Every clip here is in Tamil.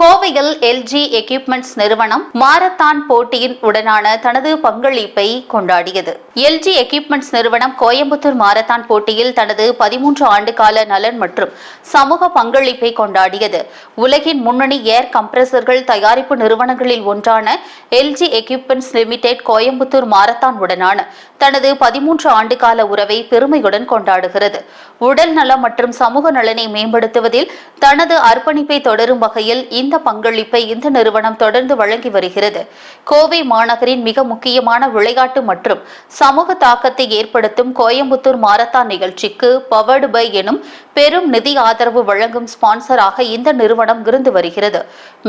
கோவையில் எல்ஜி எக்யூப்மெண்ட்ஸ் நிறுவனம் மாரத்தான் போட்டியின் உடனான தனது பங்களிப்பை கொண்டாடியது. எல்ஜி எக்யூப்மெண்ட்ஸ் நிறுவனம் கோயம்புத்தூர் மாரத்தான் போட்டியில் தனது பதிமூன்று ஆண்டு கால நலன் மற்றும் சமூக பங்களிப்பை கொண்டாடியது. உலகின் முன்னணி ஏர் கம்ப்ரஸர்கள் தயாரிப்பு நிறுவனங்களில் ஒன்றான LG equipments limited Coimbatore marathon உடனான தனது பதிமூன்று ஆண்டு கால உறவை பெருமையுடன் கொண்டாடுகிறது. உடல் நலம் மற்றும் சமூக நலனை மேம்படுத்துவதில் தனது அர்ப்பணிப்பை தொடரும் வகையில் இந்த பங்களிப்பை இந்த நிறுவனம் தொடர்ந்து வழங்கி வருகிறது. கோவை மாநகரின் மிக முக்கியமான விளையாட்டு மற்றும் சமூக தாக்கத்தை ஏற்படுத்தும் கோயம்புத்தூர் மாரத்தான் நிகழ்ச்சிக்கு பவர்டு பை எனும் பெரும் நிதி ஆதரவு வழங்கும் ஸ்பான்சராக இந்த நிறுவனம் இருந்து வருகிறது.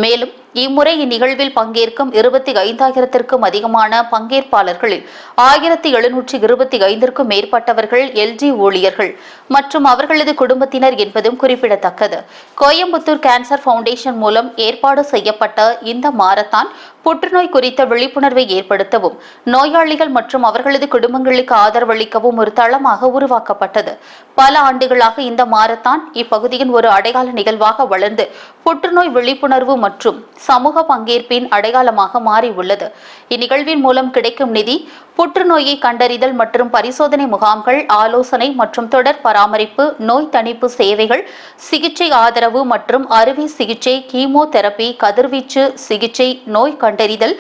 மேலும் இம்முறை இந்நிகழ்வில் பங்கேற்கும் இருபத்தி ஐந்தாயிரத்திற்கும் அதிகமான பங்கேற்பாளர்களில் ஆயிரத்தி எழுநூற்றி இருபத்தி ஐந்திற்கும் மேற்பட்டவர்கள் எல்ஜி ஊழியர்கள் மற்றும் அவர்களது குடும்பத்தினர் என்பதும் குறிப்பிடத்தக்கது. கோயம்புத்தூர் கேன்சர் ஃபவுண்டேஷன் மூலம் ஏற்பாடு செய்யப்பட்ட இந்த மாரத்தான் புற்றுநோய் குறித்த விழிப்புணர்வை ஏற்படுத்தவும் நோயாளிகள் மற்றும் அவர்களது குடும்பங்களுக்கு ஆதரவளிக்கவும் ஒரு தளமாக உருவாக்கப்பட்டது. பல ஆண்டுகளாக இந்த மாரத்தான் இப்பகுதியின் ஒரு அடையாள நிகழ்வாக வளர்ந்து புற்றுநோய் விழிப்புணர்வு மற்றும் சமூக பங்கேற்பின் அடையாளமாக மாறியுள்ளது இந்நிகழ்வின் மூலம் கிடைக்கும் நிதி புற்றுநோயை கண்டறிதல் மற்றும் பரிசோதனை முகாம்கள் ஆலோசனை மற்றும் தொடர் பராமரிப்பு நோய் தணிப்பு சேவைகள் சிகிச்சை ஆதரவு மற்றும் அறுவை சிகிச்சை கீமோதெரபி கதிர்வீச்சு சிகிச்சை நோய் கண்டு கண்டறிதல்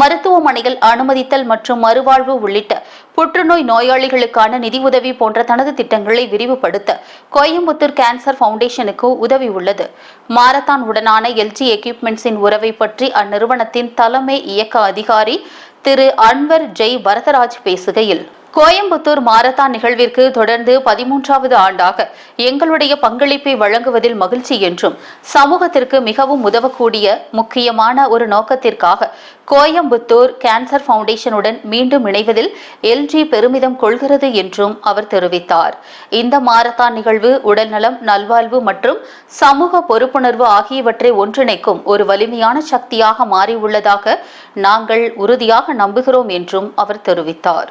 மருத்துவமனைகள் அனுமதித்தல் மற்றும் மறுவாழ்வு உள்ளிட்ட புற்றுநோய் நோயாளிகளுக்கான நிதியுதவி போன்ற தனது திட்டங்களை விரிவுபடுத்த கோயம்புத்தூர் கேன்சர் பவுண்டேஷனுக்கு உதவி உள்ளது. மாரத்தான் உடனான எல்ஜி எக்யூப்மெண்ட்ஸின் உறவை பற்றி அந்நிறுவனத்தின் தலைமை இயக்க அதிகாரி திரு அன்வர் ஜெய் வரதராஜ் பேசுகையில் கோயம்புத்தூர் மாரத்தான் நிகழ்விற்கு தொடர்ந்து பதிமூன்றாவது ஆண்டாக எங்களுடைய பங்களிப்பை வழங்குவதில் மகிழ்ச்சி என்றும் சமூகத்திற்கு மிகவும் உதவக்கூடிய முக்கியமான ஒரு நோக்கத்திற்காக கோயம்புத்தூர் கேன்சர் ஃபவுண்டேஷனுடன் மீண்டும் இணைவதில் எல்ஜி பெருமிதம் கொள்கிறது என்றும் அவர் தெரிவித்தார். இந்த மாரத்தான் நிகழ்வு உடல்நலம் நல்வாழ்வு மற்றும் சமூக பொறுப்புணர்வு ஆகியவற்றை ஒன்றிணைக்கும் ஒரு வலிமையான சக்தியாக மாறியுள்ளதாக நாங்கள் உறுதியாக நம்புகிறோம் என்றும் அவர் தெரிவித்தார்.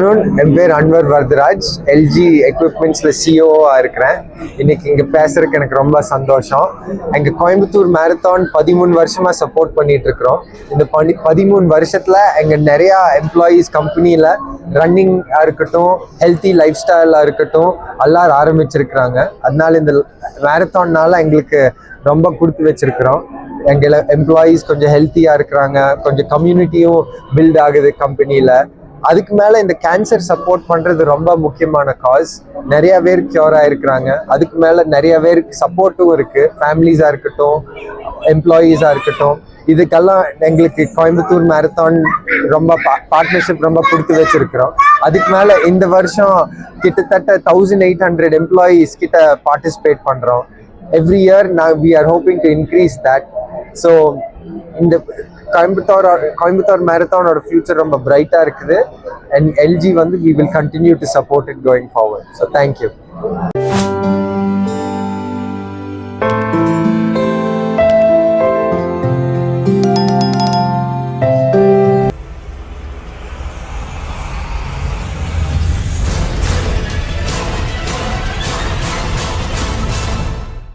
ஆஃப்டர்நூன் என் பேர் அன்வர் வரதராஜ். எல்ஜி எக்யூப்மெண்ட்ஸில் சிஓவாக இருக்கிறேன். இன்னைக்கு இங்கே பேசுறதுக்கு எனக்கு ரொம்ப சந்தோஷம். எங்கள் கோயம்புத்தூர் மேரத்தான் பதிமூணு வருஷமாக சப்போர்ட் பண்ணிகிட்ருக்குறோம் இந்த பனி பதிமூணு வருஷத்தில் எங்கள் நிறையா எம்ப்ளாயீஸ் கம்பெனியில் ரன்னிங்காக இருக்கட்டும் ஹெல்த்தி லைஃப் ஸ்டைலாக இருக்கட்டும் எல்லாரும் ஆரம்பிச்சிருக்கிறாங்க. அதனால இந்த மேரத்தான்னால எங்களுக்கு ரொம்ப கொடுத்து வச்சிருக்கிறோம். எங்கள் எம்ப்ளாயீஸ் கொஞ்சம் ஹெல்த்தியாக இருக்கிறாங்க. கொஞ்சம் கம்யூனிட்டியும் பில்ட் ஆகுது கம்பெனியில் அதுக்கு மேலே இந்த கேன்சர் சப்போர்ட் பண்ணுறது ரொம்ப முக்கியமான காஸ் நிறைய பேர் க்யூர் ஆகிருக்கிறாங்க அதுக்கு மேலே நிறைய பேருக்கு சப்போர்ட்டும் இருக்குது ஃபேமிலிஸாக இருக்கட்டும் எம்ப்ளாயீஸாக இருக்கட்டும். இதுக்கெல்லாம் எங்களுக்கு கோயம்புத்தூர் மேரத்தான் ரொம்ப பார்ட்னர்ஷிப் ரொம்ப கொடுத்து வச்சிருக்கிறோம். அதுக்கு மேலே இந்த வருஷம் கிட்டத்தட்ட தௌசண்ட் எயிட் ஹண்ட்ரட் எம்ப்ளாயீஸ் கிட்ட பார்ட்டிசிபேட் பண்ணுறோம் எவ்ரி இயர் நான் we are hoping to increase that so இந்த கோயம்புத்தூர் கோயம்புத்தூர் மேரத்தானோட ஃபியூச்சர் ரொம்ப பிரைட்டாக இருக்குது. அண்ட் எல்ஜி வந்து we will continue to support it going forward so thank you